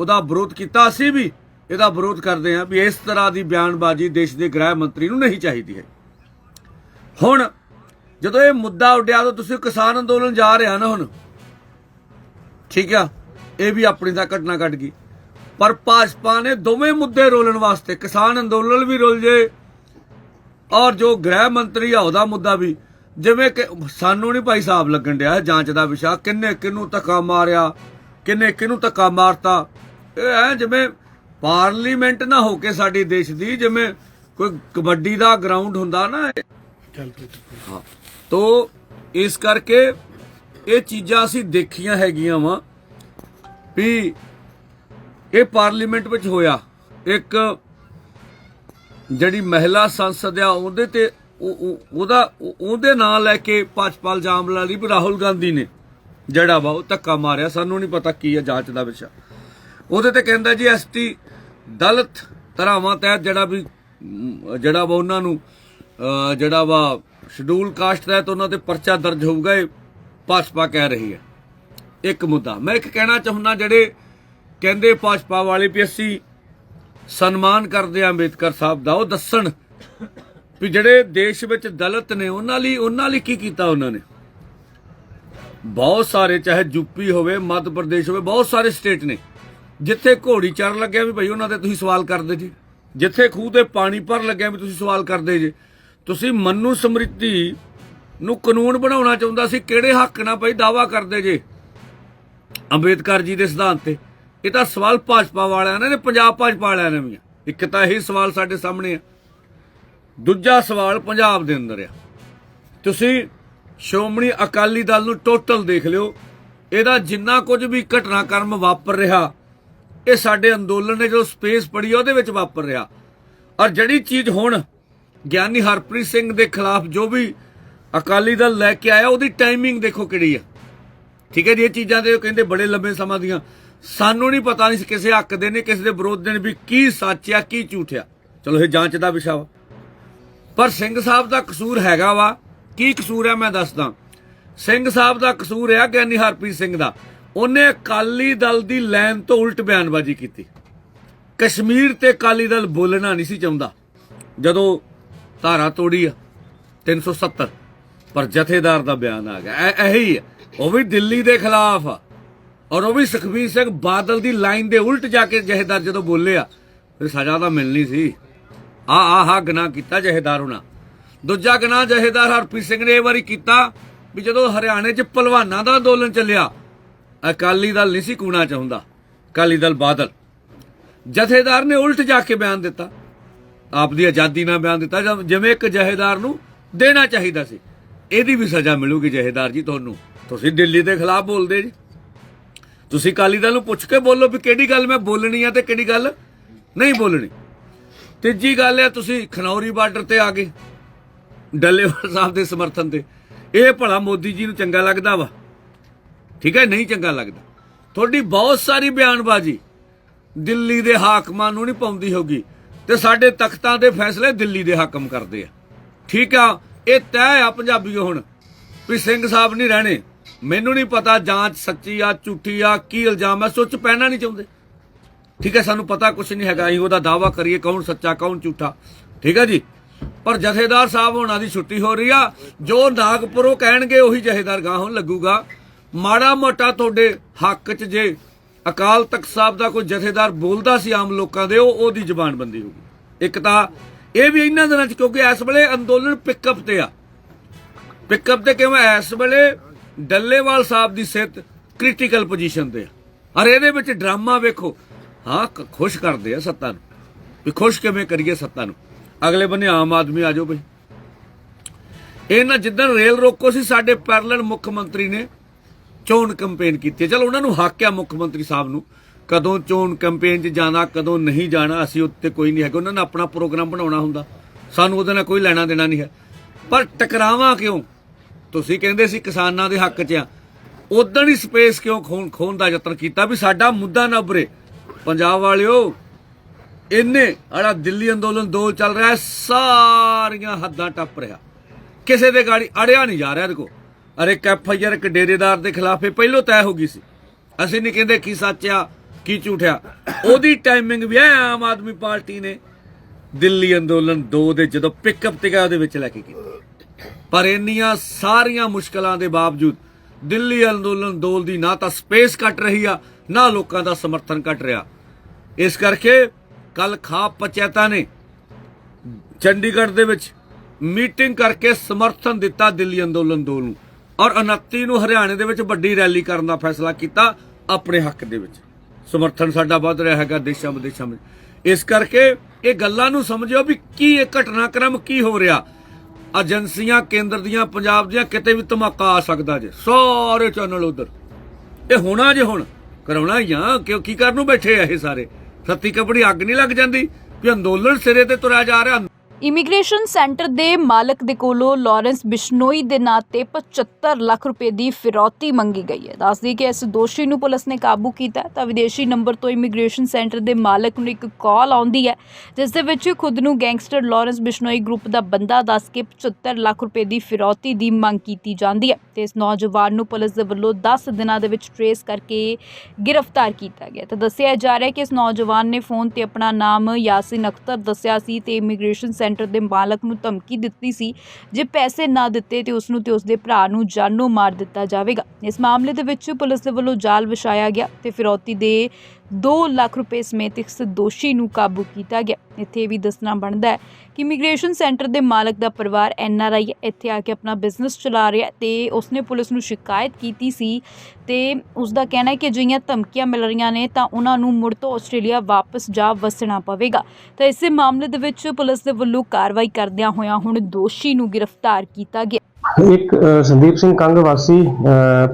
ਉਹਦਾ ਵਿਰੋਧ ਕੀਤਾ। ਅਸੀਂ ਵੀ ਇਹਦਾ ਵਿਰੋਧ ਕਰਦੇ ਹਾਂ ਵੀ ਇਸ ਤਰ੍ਹਾਂ ਦੀ ਬਿਆਨਬਾਜ਼ੀ ਦੇਸ਼ ਦੇ ਗ੍ਰਹਿ ਮੰਤਰੀ ਨੂੰ ਨਹੀਂ ਚਾਹੀਦੀ ਹੈ। ਹੁਣ ਜਦੋਂ ਇਹ ਮੁੱਦਾ ਉੱਡਿਆ ਤਾਂ ਤੁਸੀਂ ਕਿਸਾਨ ਅੰਦੋਲਨ ਜਾ ਰਿਹਾ ਨਾ ਹੁਣ। ਠੀਕ ਆ? ਇਹ ਵੀ ਆਪਣੀ ਦਾ ਘਟਨਾ ਘਟ ਗਈ। ਪਰ ਭਾਜਪਾ ਨੇ ਦੋਵੇਂ ਮੁੱਦੇ ਰੋਲਣ ਵਾਸਤੇ ਕਿਸਾਨ ਅੰਦੋਲਨ ਵੀ ਰੁਲ ਜੇ ਔਰ ਜੋ ਗ੍ਰਹਿ ਮੰਤਰੀ ਆ ਉਹਦਾ ਮੁੱਦਾ ਵੀ ਜਿਵੇਂ ਕਿ ਸਾਨੂੰ ਨਹੀਂ ਭਾਈ ਸਾਹਿਬ ਲੱਗਣ ਡਿਆ ਜਾਂਚ ਦਾ ਵਿਸ਼ਾ ਕਿੰਨੇ ਕਿਹਨੂੰ ਧੱਕਾ ਮਾਰਿਆ ਕਿੰਨੇ ਕਿਹਨੂੰ ਧੱਕਾ ਮਾਰਤਾ। ਇਹ ਐ ਜਿਵੇਂ ਪਾਰਲੀਮੈਂਟ ਨਾ ਹੋ ਕੇ ਸਾਡੀ ਦੇਸ਼ ਦੀ ਜਿਵੇਂ ਕੋਈ ਕਬੱਡੀ ਦਾ ਗਰਾਊਂਡ ਹੁੰਦਾ ਨਾ ਹਾਂ। ਤੋ ਇਸ ਕਰਕੇ ਇਹ ਚੀਜ਼ਾਂ ਅਸੀਂ ਦੇਖੀਆਂ ਹੈਗੀਆਂ ਵਾ ਵੀ ਇਹ ਪਾਰਲੀਮੈਂਟ ਵਿੱਚ ਹੋਇਆ। ਇੱਕ ਜਿਹੜੀ ਮਹਿਲਾ ਸੰਸਦ ਆ ਉਹਦੇ ਤੇ ਉਹਦਾ ਉਹਦੇ ਨਾਂ ਲੈ ਕੇ ਭਾਜਪਾ ਇਲਜ਼ਾਮ ਲਈ ਵੀ ਰਾਹੁਲ ਗਾਂਧੀ ਨੇ। ਜਿਹੜਾ ਵਾ ਉਹ ਧੱਕਾ ਮਾਰਿਆ, ਸਾਨੂੰ ਨਹੀਂ ਪਤਾ ਕੀ ਹੈ ਜਾਂਚ ਦਾ ਵਿਸ਼ਾ। ਉਹਦੇ ਤੇ ਕਹਿੰਦਾ ਜੀ ਐਸਟੀ ਦਲਿਤ ਧਰਾਵਾਂ ਤਹਿਤ ਜਿਹੜਾ ਵੀ ਜਿਹੜਾ ਵਾ ਉਹਨਾਂ ਨੂੰ ਜਿਹੜਾ ਵਾ ਸ਼ਡਿਊਲ ਕਾਸਟ ਤਹਿਤ ਉਹਨਾਂ ਤੇ ਪਰਚਾ ਦਰਜ ਹੋਊਗਾ, ਇਹ ਭਾਜਪਾ ਕਹਿ ਰਹੀ ਹੈ। ਇੱਕ ਮੁੱਦਾ, ਮੈਂ ਇੱਕ ਕਹਿਣਾ ਚਾਹੁੰਦਾ ਜਿਹੜੇ ਕਹਿੰਦੇ ਭਾਜਪਾ ਵਾਲੇ ਵੀ ਅਸੀਂ ਸਨਮਾਨ ਕਰਦੇ ਆ ਅੰਬੇਦਕਰ ਸਾਹਿਬ ਦਾ, ਉਹ ਦੱਸਣ ਵੀ ਜਿਹੜੇ ਦੇਸ਼ ਵਿੱਚ ਦਲਿਤ ਨੇ, ਉਹਨਾਂ ਲਈ ਉਹਨਾਂ ਲਈ ਕੀ ਕੀਤਾ ਉਹਨਾਂ ਨੇ? ਬਹੁਤ ਸਾਰੇ, ਚਾਹੇ ਯੂਪੀ ਹੋਵੇ, ਮੱਧ ਪ੍ਰਦੇਸ਼ ਹੋਵੇ, ਬਹੁਤ ਸਾਰੇ ਸਟੇਟ ਨੇ, ਜਿੱਥੇ ਘੋੜੀ ਚਰਨ ਲੱਗਿਆ ਵੀ ਭਈ ਉਹਨਾਂ ਤੇ ਤੁਸੀਂ ਸਵਾਲ ਕਰਦੇ ਜੀ। ਜਿੱਥੇ ਖੂਹ ਤੇ ਪਾਣੀ ਭਰ ਲੱਗਿਆ ਵੀ ਤੁਸੀਂ ਸਵਾਲ ਕਰਦੇ ਜੇ। ਤੁਸੀਂ ਮਨੂ ਸਮ੍ਰਿਤੀ ਨੂੰ ਕਾਨੂੰਨ ਬਣਾਉਣਾ ਚਾਹੁੰਦਾ ਸੀ, ਕਿਹੜੇ ਹੱਕ ਨਾਲ ਭਾਈ ਦਾਵਾ ਕਰਦੇ ਜੇ? ਅੰਬੇਦਕਰ ਜੀ ਦੇ ਸਿਧਾਂਤ ਤੇ। ਇਹ ਤਾਂ ਸਵਾਲ ਭਾਜਪਾ ਵਾਲਿਆਂ ਨੇ ਪੰਜਾਬ ਭਾਜਪਾ ਵਾਲਿਆਂ ਨੇ ਵੀ ਆ। ਇੱਕ ਤਾਂ ਇਹੀ ਸਵਾਲ ਸਾਡੇ ਸਾਹਮਣੇ ਆ। ਦੂਜਾ ਸਵਾਲ ਪੰਜਾਬ ਦੇ ਅੰਦਰ ਆ। ਤੁਸੀਂ ਸ਼੍ਰੋਮਣੀ ਅਕਾਲੀ ਦਲ ਨੂੰ ਟੋਟਲ ਦੇਖ ਲਿਓ। ਇਹਦਾ ਜਿੰਨਾ ਕੁਝ ਵੀ ਘਟਨਾਕ੍ਰਮ ਵਾਪਰ ਰਿਹਾ, ਇਹ ਸਾਡੇ ਅੰਦੋਲਨ ਨੇ ਜੋ ਸਪੇਸ ਪੜੀ ਉਹਦੇ ਵਿੱਚ ਵਾਪਰ ਰਿਹਾ। ਔਰ ਜਿਹੜੀ ਚੀਜ਼ ਹੁਣ ਗਿਆਨੀ ਹਰਪ੍ਰੀਤ ਸਿੰਘ ਦੇ ਖਿਲਾਫ ਜੋ ਵੀ ਅਕਾਲੀ ਦਲ ਲੈ ਕੇ ਆਇਆ, ਉਹਦੀ ਟਾਈਮਿੰਗ ਦੇਖੋ ਕਿਹੜੀ ਆ। ਠੀਕ ਹੈ ਜੀ, ਇਹ ਚੀਜ਼ਾਂ ਦੇ ਉਹ ਕਹਿੰਦੇ ਬੜੇ ਲੰਬੇ ਸਮਾਂ ਦੀਆਂ। ਸਾਨੂੰ ਨਹੀਂ ਪਤਾ ਨਹੀਂ ਕਿਸੇ ਹੱਕ ਦੇ ਨੇ, ਕਿਸੇ ਦੇ ਵਿਰੋਧ ਦੇ ਨੇ ਵੀ ਕੀ ਸੱਚ ਆ, ਕੀ ਝੂਠ ਆ। ਚਲੋ, ਇਹ ਜਾਂਚ ਦਾ ਵਿਸ਼ਾ ਵਾ। ਪਰ ਸਿੰਘ ਸਾਹਿਬ ਦਾ ਕਸੂਰ ਹੈਗਾ ਵਾ। ਕੀ ਕਸੂਰ ਹੈ ਮੈਂ ਦੱਸਦਾ। ਸਿੰਘ ਸਾਹਿਬ ਦਾ ਕਸੂਰ ਹੈ ਗਿਆਨੀ ਹਰਪ੍ਰੀਤ ਸਿੰਘ ਦਾ। ਉਹਨੇ ਅਕਾਲੀ ਦਲ ਦੀ ਲਾਈਨ ਤੋਂ ਉਲਟ ਬਿਆਨਬਾਜ਼ੀ ਕੀਤੀ। ਕਸ਼ਮੀਰ ਤੇ ਅਕਾਲੀ ਦਲ ਬੋਲਣਾ ਨਹੀਂ ਸੀ ਚਾਹੁੰਦਾ। ਜਦੋਂ ਧਾਰਾ ਤੋੜੀ ਆ 370 ਪਰ ਜਥੇਦਾਰ ਦਾ ਬਿਆਨ ਆ ਗਿਆ। ਇਹੀ ਹੈ ਉਹ ਵੀ ਦਿੱਲੀ ਦੇ ਖਿਲਾਫ ਆ। ਔਰ ਉਹ ਵੀ ਸੁਖਬੀਰ ਸਿੰਘ ਬਾਦਲ ਦੀ ਲਾਈਨ ਦੇ ਉਲਟ ਜਾ ਕੇ ਜਥੇਦਾਰ ਜਦੋਂ ਬੋਲੇ ਆ, ਫਿਰ ਸਜ਼ਾ ਤਾਂ ਮਿਲਣੀ ਸੀ। ਆ ਆ, ਹਾ ਕੀਤਾ ਜਹੇਦਾਰ ਉਹਨਾਂ ਦੂਜਾ ਗਨਾ ਜਹੇਦਾਰ ਹਰਪ੍ਰੀਤ ਸਿੰਘ ਨੇ ਇਹ ਵਾਰੀ ਕੀਤਾ ਵੀ ਜਦੋਂ ਹਰਿਆਣੇ 'ਚ ਪਹਿਲਵਾਨਾਂ ਦਾ ਅੰਦੋਲਨ ਚੱਲਿਆ, ਅਕਾਲੀ ਦਲ ਨਹੀਂ ਸੀ ਕੂਣਾ ਚਾਹੁੰਦਾ, ਅਕਾਲੀ ਦਲ ਬਾਦਲ। ਜਥੇਦਾਰ ਨੇ ਉਲਟ ਜਾ ਕੇ ਬਿਆਨ ਦਿੱਤਾ। ਆਪ ਦੀ ਆਜ਼ਾਦੀ ਨਾਲ ਬਿਆਨ ਦਿੱਤਾ ਜਿਵੇਂ ਇੱਕ ਜਹੇਦਾਰ ਨੂੰ ਦੇਣਾ ਚਾਹੀਦਾ ਸੀ। ਇਹਦੀ ਵੀ ਸਜ਼ਾ ਮਿਲੂਗੀ ਜਹੇਦਾਰ ਜੀ ਤੁਹਾਨੂੰ। ਤੁਸੀਂ ਦਿੱਲੀ ਦੇ ਖਿਲਾਫ ਬੋਲਦੇ ਜੀ। ਤੁਸੀਂ ਅਕਾਲੀ ਦਲ ਨੂੰ ਪੁੱਛ ਕੇ ਬੋਲੋ ਵੀ ਕਿਹੜੀ ਗੱਲ ਮੈਂ ਬੋਲਣੀ ਆ ਤੇ ਕਿਹੜੀ ਗੱਲ ਨਹੀਂ ਬੋਲਣੀ। ਤੀਜੀ ਗੱਲ ਹੈ, ਤੁਸੀਂ ਖਨੌਰੀ ਬਾਰਡਰ ਤੇ ਆ ਗਏ, ਡੱਲੇਵਾਲ ਸਾਹਿਬ ਦੇ ਸਮਰਥਨ ਤੇ। ਇਹ ਭਲਾ ਮੋਦੀ ਜੀ ਨੂੰ ਚੰਗਾ ਲੱਗਦਾ ਵਾ? ਠੀਕ ਹੈ, ਨਹੀਂ ਚੰਗਾ ਲੱਗਦਾ? ਤੁਹਾਡੀ ਬਹੁਤ ਸਾਰੀ ਬਿਆਨਬਾਜ਼ੀ ਦਿੱਲੀ ਦੇ ਹਾਕਮਾਂ ਨੂੰ ਨਹੀਂ ਪਾਉਂਦੀ ਹੋਗੀ ਤੇ ਸਾਡੇ ਤਖਤਾਂ ਦੇ ਫੈਸਲੇ ਦਿੱਲੀ ਦੇ ਹਾਕਮ ਕਰਦੇ ਆ। ਠੀਕ ਆ, ਇਹ ਤੈਅ ਆ ਪੰਜਾਬੀਓ ਹੁਣ ਵੀ ਸਿੰਘ ਸਾਹਿਬ ਨਹੀਂ ਰਹਿਣੇ। ਮੈਨੂੰ ਨਹੀਂ ਪਤਾ ਜਾਂਚ ਸੱਚੀ ਆ, ਝੂਠੀ ਆ, ਕੀ ਇਲਜ਼ਾਮ ਹੈ ਸੋਚ ਪੈਣਾ ਨਹੀਂ ਚਾਹੁੰਦੇ। ਠੀਕ ਹੈ, ਸਾਨੂੰ ਪਤਾ ਕੁਝ ਨਹੀਂ ਹੈਗਾ, ਅਸੀਂ ਉਹਦਾ ਦਾਵਾ ਕਰੀਏ ਕੌਣ ਸੱਚਾ, ਕੌਣ ਝੂਠਾ। ਠੀਕ ਹੈ ਜੀ? ਪਰ ਜਥੇਦਾਰ ਸਾਹਿਬ ਹੋਣਾ ਦੀ ਛੁੱਟੀ ਹੋ ਰਹੀ ਆ, ਜੋ ਨਾਗਪੁਰੋਂ ਕਹਿਣਗੇ ਉਹੀ ਜਥੇਦਾਰ ਗਾਂ ਲੱਗੂਗਾ। ਮਾੜਾ ਮੋਟਾ ਤੁਹਾਡੇ ਹੱਕ 'ਚ ਜੇ ਅਕਾਲ ਤਖਤ ਸਾਹਿਬ ਦਾ ਕੋਈ ਜਥੇਦਾਰ ਬੋਲਦਾ ਸੀ ਆਮ ਲੋਕਾਂ ਦੇ, ਉਹ ਉਹਦੀ ਜ਼ਬਾਨ ਬੰਦੀ ਹੋਊਗੀ। ਇੱਕ ਤਾਂ ਇਹ ਵੀ ਇਹਨਾਂ ਦਿਨਾਂ 'ਚ, ਕਿਉਂਕਿ ਇਸ ਵੇਲੇ ਅੰਦੋਲਨ ਪਿਕਅਪ ਤੇ ਆ। ਪਿਕਅਪ ਤੇ ਕਿਉਂ ਇਸ ਵੇਲੇ ਡੱਲੇਵਾਲ ਸਾਹਿਬ ਦੀ ਸਿਹਤ ਕ੍ਰਿਟੀਕਲ ਪੋਜੀਸ਼ਨ ਤੇ ਆ। ਔਰ ਇਹਦੇ ਵਿੱਚ ਡਰਾਮਾ ਵੇਖੋ ਹਾਂ ਖੁਸ਼ ਕਰਦੇ ਆ ਸੱਤਾ ਨੂੰ। ਵੀ ਖੁਸ਼ ਕਿਵੇਂ ਕਰੀਏ ਸੱਤਾ ਨੂੰ? ਅਗਲੇ ਬੰਨੇ ਆਮ ਆਦਮੀ ਆ ਜਾਓ ਬਈ। ਇਹਨਾਂ ਜਿੱਦਣ ਰੇਲ ਰੋਕੋ ਸੀ, ਸਾਡੇ ਪੈਰਲਲ ਮੁੱਖ ਮੰਤਰੀ ਨੇ ਚੋਣ ਕੈਂਪੇਨ ਕੀਤੀ ਹੈ। ਉਹਨਾਂ ਨੂੰ ਹੱਕ ਆ ਮੁੱਖ ਮੰਤਰੀ ਸਾਹਿਬ ਨੂੰ, ਕਦੋਂ ਚੋਣ ਕੈਂਪੇਨ 'ਚ ਜਾਣਾ, ਕਦੋਂ ਨਹੀਂ ਜਾਣਾ, ਅਸੀਂ ਉੱਤੇ ਕੋਈ ਨਹੀਂ ਹੈਗਾ। ਉਹਨਾਂ ਨੇ ਆਪਣਾ ਪ੍ਰੋਗਰਾਮ ਬਣਾਉਣਾ ਹੁੰਦਾ। ਸਾਨੂੰ ਉਹਦੇ ਨਾਲ ਕੋਈ ਲੈਣਾ ਦੇਣਾ ਨਹੀਂ ਹੈ। ਪਰ ਟਕਰਾਵਾਂ ਕਿਉਂ? ਤੁਸੀਂ ਕਹਿੰਦੇ ਸੀ ਕਿਸਾਨਾਂ ਦੇ ਹੱਕ 'ਚ ਆ। ਉਦੋਂ ਹੀ ਸਪੇਸ ਕਿਉਂ ਖੋਣ ਖੋਣ ਦਾ ਯਤਨ ਕੀਤਾ ਵੀ ਸਾਡਾ ਮੁੱਦਾ ਨਾ ਉਭਰੇ। ਪੰਜਾਬ ਵਾਲਿਓ, ਇੰਨੇ ਆੜਾ ਦਿੱਲੀ ਅੰਦੋਲਨ ਦੋ ਚੱਲ ਰਿਹਾ ਸਾਰੀਆਂ ਹੱਦਾਂ ਟੱਪ ਰਿਹਾ। ਕਿਸੇ ਦੇ ਗਾੜੀ ਅੜਿਆ ਨਹੀਂ ਜਾ ਰਿਹਾ ਦੇਖੋ ਅਰੇ ਇੱਕ ਐਫ ਇੱਕ ਡੇਰੇਦਾਰ ਦੇ ਖਿਲਾਫ ਇਹ ਪਹਿਲੋਂ ਤੈਅ ਹੋ ਗਈ ਸੀ। ਅਸੀਂ ਨਹੀਂ ਕਹਿੰਦੇ ਕੀ ਸੱਚਿਆ ਕੀ ਝੂਠਿਆ ਉਹਦੀ ਟਾਈਮਿੰਗ ਵੀ ਹੈ ਆਮ ਆਦਮੀ ਪਾਰਟੀ ਨੇ ਦਿੱਲੀ ਅੰਦੋਲਨ 2 ਦੇ ਜਦੋਂ ਪਿਕਅਪ ਤੇ ਗਿਆ, ਉਹਦੇ ਵਿੱਚ ਲੈ ਕੇ ਕੀਤੀ। ਪਰ ਇੰਨੀਆਂ ਸਾਰੀਆਂ ਮੁਸ਼ਕਲਾਂ ਦੇ ਬਾਵਜੂਦ ਦਿੱਲੀ ਅੰਦੋਲਨ ਦੋਲ ਦੀ ਨਾ ਤਾਂ ਸਪੇਸ ਘਟ ਰਹੀ ਆ, ਨਾ ਲੋਕਾਂ ਦਾ ਸਮਰਥਨ ਘਟ ਰਿਹਾ। ਇਸ ਕਰਕੇ ਕੱਲ ਖਾਪ ਪੰਚਾਇਤਾਂ ਨੇ ਚੰਡੀਗੜ੍ਹ ਦੇ ਵਿੱਚ ਮੀਟਿੰਗ ਕਰਕੇ ਸਮਰਥਨ ਦਿੱਤਾ ਦਿੱਲੀ ਅੰਦੋਲਨ ਦੋਲ ਨੂੰ ਔਰ 29 ਨੂੰ ਹਰਿਆਣੇ ਦੇ ਵਿੱਚ ਵੱਡੀ ਰੈਲੀ ਕਰਨ ਦਾ ਫੈਸਲਾ ਕੀਤਾ ਆਪਣੇ ਹੱਕ ਦੇ ਵਿੱਚ। ਸਮਰਥਨ ਸਾਡਾ ਵੱਧ ਰਿਹਾ ਹੈਗਾ ਦੇਸ਼ਾਂ ਵਿਦੇਸ਼ਾਂ ਵਿੱਚ। ਇਸ ਕਰਕੇ ਇਹ ਗੱਲਾਂ ਨੂੰ ਸਮਝਿਓ ਵੀ ਕੀ ਇਹ ਘਟਨਾਕ੍ਰਮ ਕੀ ਹੋ ਰਿਹਾ। ਏਜੰਸੀਆਂ, ਕੇਂਦਰ ਦੀਆਂ, ਪੰਜਾਬ ਦੀਆਂ ਕਿਤੇ ਵੀ ਧਮਾਕਾ ਆ ਸਕਦਾ ਜੇ। ਸਾਰੇ ਚੈਨਲ ਉਧਰ। ਇਹ ਹੋਣਾ ਜੇ ਹੁਣ, ਕਰਾਉਣਾ ਜਾਂ ਕਿਉਂ ਕੀ ਕਰਨ ਨੂੰ ਬੈਠੇ ਆ ਇਹ ਸਾਰੇ? ਸੱਤੀ ਕਪੜੀ ਅੱਗ ਨਹੀਂ ਲੱਗ ਜਾਂਦੀ? ਵੀ ਅੰਦੋਲਨ ਸਿਰੇ ਤੇ ਤੁਰਿਆ ਜਾ ਰਿਹਾ। ਇਮੀਗ੍ਰੇਸ਼ਨ ਸੈਂਟਰ ਦੇ ਮਾਲਕ ਦੇ ਕੋਲੋਂ ਲਾਰੈਂਸ ਬਿਸ਼ਨੋਈ ਦੇ ਨਾਂ ਤੇ 75 ਲੱਖ ਰੁਪਏ ਦੀ ਫਿਰੌਤੀ ਮੰਗੀ ਗਈ ਹੈ। ਦੱਸਦੀ ਕਿ ਇਸ ਦੋਸ਼ੀ ਨੂੰ ਪੁਲਿਸ ਨੇ ਕਾਬੂ ਕੀਤਾ ਤਾਂ ਵਿਦੇਸ਼ੀ ਨੰਬਰ ਤੋਂ ਇਮੀਗ੍ਰੇਸ਼ਨ ਸੈਂਟਰ ਦੇ ਮਾਲਕ ਨੂੰ ਇੱਕ ਕਾਲ ਆਉਂਦੀ ਹੈ, ਜਿਸ ਦੇ ਵਿੱਚ ਖੁਦ ਨੂੰ ਗੈਂਗਸਟਰ ਲਾਰੈਂਸ ਬਿਸ਼ਨੋਈ ਗਰੁੱਪ ਦਾ ਬੰਦਾ ਦੱਸ ਕੇ 75 ਲੱਖ ਰੁਪਏ ਦੀ ਫਿਰੌਤੀ ਦੀ ਮੰਗ ਕੀਤੀ ਜਾਂਦੀ ਹੈ ਤੇ ਇਸ ਨੌਜਵਾਨ ਨੂੰ ਪੁਲਿਸ ਦੇ ਵੱਲੋਂ 10 ਦਿਨਾਂ ਦੇ ਵਿੱਚ ਟਰੇਸ ਕਰਕੇ ਗ੍ਰਿਫਤਾਰ ਕੀਤਾ ਗਿਆ ਤਾਂ ਦੱਸਿਆ ਜਾ ਰਿਹਾ ਹੈ ਕਿ ਇਸ ਨੌਜਵਾਨ ਨੇ ਫੋਨ ਤੇ ਆਪਣਾ ਨਾਮ ਯਾਸਿਨ ਅਖਤਰ ਦੱਸਿਆ ਸੀ ਤੇ ਇਮੀਗ੍ਰੇਸ਼ਨ ਸੈਂਟਰ ਦੇ ਮਾਲਕ ਨੂੰ ਧਮਕੀ ਦਿੱਤੀ ਸੀ। ਜੇ ਪੈਸੇ ਨਾ ਦਿੱਤੇ ਤੇ ਉਸ ਨੂੰ ਤੇ ਉਸ ਦੇ ਭਰਾ ਨੂੰ ਜਾਨੋਂ ਮਾਰ ਦਿੱਤਾ ਜਾਵੇਗਾ। ਇਸ ਮਾਮਲੇ ਦੇ ਵਿੱਚ ਪੁਲਿਸ ਦੇ ਵੱਲੋਂ ਜਾਲ ਵਿਛਾਇਆ ਗਿਆ ਤੇ ਫਿਰੌਤੀ ਦੇ 2 ਲੱਖ ਰੁਪਏ ਸਮੇਤ ਇਸ ਦੋਸ਼ੀ ਨੂੰ ਕਾਬੂ ਕੀਤਾ ਗਿਆ। ਇੱਥੇ ਵੀ ਦੱਸਣਾ ਬਣਦਾ ਹੈ ਕਿ ਇਮੀਗ੍ਰੇਸ਼ਨ ਸੈਂਟਰ ਦੇ ਮਾਲਕ ਦਾ ਪਰਿਵਾਰ ਐਨ ਆਰ ਆਈ ਇੱਥੇ ਆ ਕੇ ਆਪਣਾ ਬਿਜ਼ਨਸ ਚਲਾ ਰਿਹਾ ਤੇ ਉਸਨੇ ਪੁਲਿਸ ਨੂੰ ਸ਼ਿਕਾਇਤ ਕੀਤੀ ਸੀ ਤੇ ਉਸ ਦਾ ਕਹਿਣਾ ਹੈ ਕਿ ਅਜਿਹੀਆਂ ਧਮਕੀਆਂ ਮਿਲ ਰਹੀਆਂ ਨੇ ਤਾਂ ਉਹਨਾਂ ਨੂੰ ਮੁੜ ਤੋਂ ਆਸਟ੍ਰੇਲੀਆ ਵਾਪਸ ਜਾ ਵਸਣਾ ਪਵੇਗਾ। ਤਾਂ ਇਸੇ ਮਾਮਲੇ ਦੇ ਵਿੱਚ ਪੁਲਿਸ ਦੇ ਵੱਲੋਂ ਕਾਰਵਾਈ ਕਰਦਿਆਂ ਹੋਇਆਂ ਹੁਣ ਦੋਸ਼ੀ ਨੂੰ ਗ੍ਰਿਫਤਾਰ ਕੀਤਾ ਗਿਆ। ਇੱਕ ਸੰਦੀਪ ਸਿੰਘ ਕੰਗ ਵਾਸੀ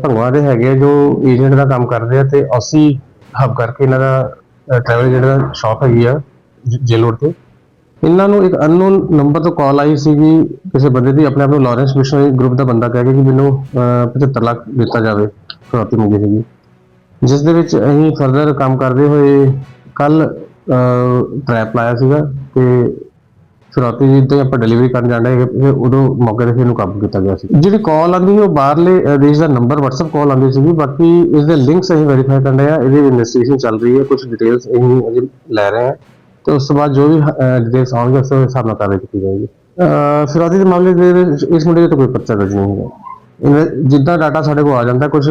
ਭੰਗਵਾ ਦੇ ਹੈਗੇ ਜੋ ਏਜੰਟ ਦਾ ਕੰਮ ਕਰਦੇ ਆ ਤੇ ਅਸੀਂ ਹਬ ਕਰਕੇ ਇਹਨਾਂ ਦਾ ਟਰੈਵਲ ਜਿਹੜਾ ਸ਼ਾਪ ਹੈਗੀ ਆ ਜੇਲ ਤੇ। ਇਹਨਾਂ ਨੂੰ ਇੱਕ ਅਨਨੋਨ ਨੰਬਰ ਤੋਂ ਕਾਲ ਆਈ ਸੀਗੀ ਕਿਸੇ ਬੰਦੇ ਦੀ ਆਪਣੇ ਆਪ ਨੂੰ ਲਾਰੈਂਸ ਮਿਸ਼ਨਰੀ ਗਰੁੱਪ ਦਾ ਬੰਦਾ ਕਹਿ ਕੇ ਕਿ ਮੈਨੂੰ 75 ਲੱਖ ਦਿੱਤਾ ਜਾਵੇ ਫਿਰੌਤੀ ਮੰਗੀ ਸੀਗੀ। ਜਿਸ ਦੇ ਵਿੱਚ ਅਸੀਂ ਫਰਦਰ ਕੰਮ ਕਰਦੇ ਹੋਏ ਕੱਲ ਟਰੈਪ ਲਾਇਆ ਸੀਗਾ ਤੇ ਫਿਰੌਤੀ ਜਿੱਦਾਂ ਹੀ ਆਪਾਂ ਡਿਲੀਵਰੀ ਕਰਨ ਜਾਂਦੇ ਹੈਗੇ ਫਿਰ ਉਦੋਂ ਮੌਕੇ ਤੇ ਇਹਨੂੰ ਕਾਬੂ ਕੀਤਾ ਗਿਆ ਸੀ। ਜਿਹੜੀ ਕਾਲ ਆਉਂਦੀ ਉਹ ਬਾਹਰਲੇ ਦੇਸ਼ ਦਾ ਨੰਬਰ WhatsApp ਕਾਲ ਆਉਂਦੀ ਸੀਗੀ ਬਾਕੀ ਇਸ ਦੇ ਲਿੰਕਸ ਅਸੀਂ ਵੈਰੀਫਾਈ ਕਰ ਰਹੇ ਆ ਇਹਦੀ ਇਨਵੈਸਟੀਗੇਸ਼ਨ ਚੱਲ ਰਹੀ ਹੈ ਕੁਝ ਡਿਟੇਲਸ ਅਸੀਂ ਅਜੇ ਲੈ ਰਹੇ ਹਾਂ। ਤੇ ਉਸ ਤੋਂ ਬਾਅਦ ਜੋ ਵੀ ਡਿਟੇਲਸ ਆਉਣਗੇ ਉਸ ਦੇ ਹਿਸਾਬ ਨਾਲ ਕਾਰਵਾਈ ਕੀਤੀ ਜਾਏਗੀ। ਅਹ, ਦੇ ਮਾਮਲੇ ਦੇ ਇਸ ਮੁੰਡੇ ਤੇ ਕੋਈ ਪਰਚਾ ਦਰਜ ਨਹੀਂ ਹੈਗਾ। ਜਿੱਦਾਂ ਡਾਟਾ ਸਾਡੇ ਕੋਲ ਆ ਜਾਂਦਾ ਕੁਝ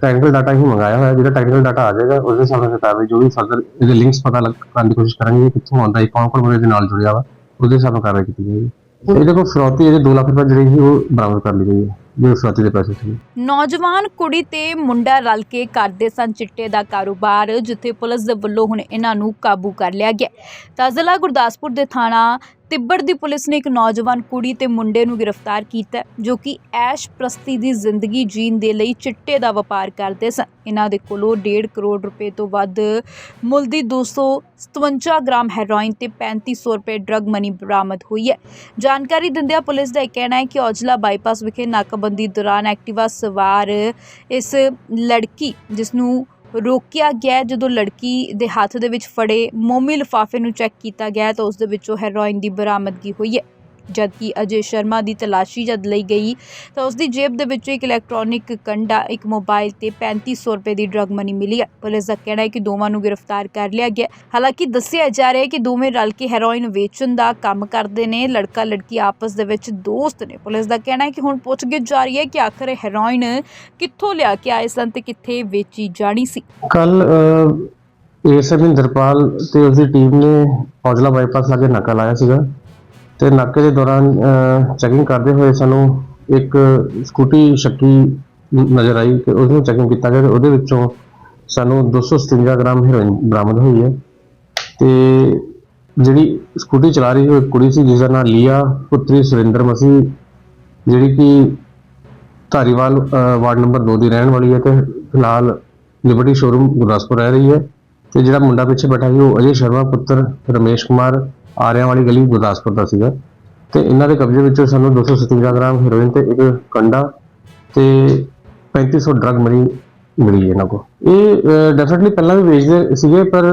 ਟੈਕਨੀਕਲ ਡਾਟਾ ਹੀ ਮੰਗਾਇਆ ਹੋਇਆ ਜਿਹੜਾ ਟੈਕਨੀਕਲ ਡਾਟਾ ਆ ਜਾਏਗਾ ਉਸ ਦੇ ਹਿਸਾਬ ਨਾਲ ਕਾਰਵਾਈ ਜੋ ਵੀ ਫਰਦਰ ਇਹਦੇ ਲਿੰਕਸ ਪਤਾ ਲੱਗ ਕਰਨ ਦੀ ਕੋਸ਼ਿਸ਼ ਕਰਾਂਗੇ ਕਿੱਥੋਂ ਆਉਂਦਾ ਹੈ ਕੌਣ ਕੌਣ ਬੰਦੇ ਦੇ ਨਾਲ ਜੁੜਿਆ ਵਾ। ਉਹਦੇ ਨਾਲ ਕਾਰਵਾਈ ਕੀਤੀ ਜਾਏਗੀ। ਇਹਦੇ ਕੋਲ ਫਿਰੌਤੀ ਇਹਦੇ 2 ਲੱਖ ਰੁਪਏ ਜਿਹੜੀ ਸੀ ਉਹ ਬਰਾਮਦ ਕਰ ਲਈ ਗਈ ਹੈ ਜੋ ਫਿਰੌਤੀ ਦੇ ਪੈਸੇ ਸੀ। ਨੌਜਵਾਨ ਕੁੜੀ ਤੇ ਮੁੰਡਾ ਰਲ ਕੇ ਕਰਦੇ ਸਨ ਚਿੱਟੇ ਦਾ ਕਾਰੋਬਾਰ ਜਿੱਥੇ ਪੁਲਿਸ ਦੇ ਵੱਲੋਂ ਹੁਣ ਇਹਨਾਂ ਨੂੰ ਕਾਬੂ ਕਰ ਲਿਆ ਗਿਆ। ਤਾਂ ਜ਼ਿਲ੍ਹਾ ਗੁਰਦਾਸਪੁਰ ਦੇ ਥਾਣਾ ਤਿੱਬੜ ਦੀ ਪੁਲਿਸ ਨੇ ਇੱਕ ਨੌਜਵਾਨ ਕੁੜੀ ਤੇ ਮੁੰਡੇ ਨੂੰ ਗ੍ਰਿਫਤਾਰ ਕੀਤਾ ਜੋ ਕਿ ਐਸ਼ ਪ੍ਰਸਤੀ ਦੀ ਜ਼ਿੰਦਗੀ ਜੀਣ ਦੇ ਲਈ ਚਿੱਟੇ ਦਾ ਵਪਾਰ ਕਰਦੇ ਸਨ। ਇਹਨਾਂ ਦੇ ਕੋਲੋਂ 1.5 ਕਰੋੜ ਰੁਪਏ ਤੋਂ ਵੱਧ ਮੁੱਲ ਦੀ 257 ਗ੍ਰਾਮ ਹੈਰੋਇਨ ਤੇ 3500 ਰੁਪਏ ਡਰਗ ਮਨੀ ਬਰਾਮਦ ਹੋਈ ਹੈ। ਜਾਣਕਾਰੀ ਦਿੰਦਿਆਂ ਪੁਲਿਸ ਦਾ ਇਹ ਕਹਿਣਾ ਹੈ ਕਿ ਔਜਲਾ ਬਾਈਪਾਸ ਵਿਖੇ ਨਾਕਾਬੰਦੀ ਦੌਰਾਨ ਐਕਟਿਵਾ ਸਵਾਰ ਇਸ ਲੜਕੀ ਜਿਸ ਨੂੰ ਰੋਕਿਆ ਗਿਆ ਜਦੋਂ ਲੜਕੀ ਦੇ ਹੱਥ ਦੇ ਵਿੱਚ ਫੜੇ ਮੋਮੀ ਲਿਫਾਫੇ ਨੂੰ ਚੈੱਕ ਕੀਤਾ ਗਿਆ ਤਾਂ ਉਸ ਦੇ ਵਿੱਚੋਂ ਹੈਰੋਇਨ ਦੀ ਬਰਾਮਦਗੀ ਹੋਈ ਹੈ। ਜਦਕਿ ਅਜੇ ਸ਼ਰਮਾ ਦੀ ਤਲਾਸ਼ੀ ਜਦ ਲਈ ਗਈ, ਤਾਂ ਉਸ ਦੀ ਜੇਬ ਦੇ ਵਿੱਚੋਂ ਇੱਕ ਇਲੈਕਟ੍ਰੋਨਿਕ ਕੰਡਾ, ਇੱਕ ਮੋਬਾਈਲ ਤੇ 3500 ਰੁਪਏ ਦੀ ਡਰਗ ਮਨੀ ਮਿਲੀ ਹੈ। ਪੁਲਿਸ ਦਾ ਕਹਿਣਾ ਹੈ ਕਿ ਦੋਵਾਂ ਨੂੰ ਗ੍ਰਿਫਤਾਰ ਕਰ ਲਿਆ ਗਿਆ ਹਾਲਾਂਕਿ ਦੱਸਿਆ ਜਾ ਰਿਹਾ ਹੈ ਕਿ ਦੋਵੇਂ ਰਲ ਕੇ ਹੈਰੋਇਨ ਵੇਚਣ ਦਾ ਕੰਮ ਕਰਦੇ ਨੇ। ਲੜਕਾ ਲੜਕੀ ਆਪਸ ਦੇ ਵਿੱਚ ਦੋਸਤ ਨੇ। ਪੁਲਿਸ ਦਾ ਕਹਿਣਾ ਹੈ ਕਿ ਹੁਣ ਪੁੱਛਗਿੱਛ ਜਾਰੀ ਹੈ ਕਿ ਆਖਰ ਹੈਰੋਇਨ ਕਿੱਥੋਂ ਲਿਆ ਕੇ ਆਏ ਸਨ ਤੇ ਕਿੱਥੇ ਵੇਚੀ ਜਾਣੀ ਸੀ। ਕੱਲ ਏਐਸਐਮ ਇੰਦਰਪਾਲ ਤੇ ਉਸਦੀ ਟੀਮ ਨੇ ਔਜਲਾ ਬਾਈਪਾਸ ਲਾਗੇ ਨਾਕਾ ਲਾਇਆ ਸੀਗਾ। ਤੇ ਨਾਕੇ ਦੇ ਦੌਰਾਨ ਚੈਕਿੰਗ ਕਰਦੇ ਹੋਏ ਸਾਨੂੰ ਇੱਕ ਸਕੂਟੀ ਸ਼ੱਕੀ ਨਜ਼ਰ ਆਈ ਤੇ ਉਸ ਨੂੰ ਚੈਕਿੰਗ ਕੀਤਾ ਗਿਆ ਤੇ ਉਹਦੇ ਵਿੱਚੋਂ ਸਾਨੂੰ 257 ਗ੍ਰਾਮ ਹੈਰੋਇਨ ਬਰਾਮਦ ਹੋਈ ਹੈ। ਤੇ ਜਿਹੜੀ ਸਕੂਟੀ ਚਲਾ ਰਹੀ ਉਹ ਇੱਕ ਕੁੜੀ ਸੀ ਜਿਸ ਦਾ ਨਾਮ ਲੀਆ, ਪੁੱਤਰੀ ਸੁਰਿੰਦਰ ਮਸੀਹ ਜਿਹੜੀ ਕਿ ਧਾਰੀਵਾਲ ਵਾਰਡ ਨੰਬਰ 2 ਦੀ ਰਹਿਣ ਵਾਲੀ ਹੈ ਤੇ ਫਿਲਹਾਲ ਲਿਬਰਟੀ ਸ਼ੋਰੂਮ ਗੁਰਦਾਸਪੁਰ ਰਹਿ ਰਹੀ ਹੈ। ਤੇ ਜਿਹੜਾ ਮੁੰਡਾ ਪਿੱਛੇ ਬੈਠਾ ਸੀ ਉਹ ਅਜੇ ਸ਼ਰਮਾ ਪੁੱਤਰ ਰਮੇਸ਼ ਕੁਮਾਰ ਆਰਿਆਂ ਵਾਲੀ ਗਲੀ ਗੁਰਦਾਸਪੁਰ ਦਾ ਸੀਗਾ। ਤੇ ਇਹਨਾਂ ਦੇ ਕਬਜ਼ੇ ਵਿੱਚੋਂ ਸਾਨੂੰ 257 ਗ੍ਰਾਮ ਹੈਰੋਇਨ ਤੇ ਇੱਕ ਕੰਡਾ ਤੇ 3500 ਡਰਗ ਮਰੀ, ਮਿਲੀ ਹੈ ਇਹਨਾਂ ਕੋ ਇਹ ਡੈਫੀਨਿਟਲੀ ਪਹਿਲਾਂ ਵੀ ਵੇਚਦੇ ਸੀਗੇ, ਪਰ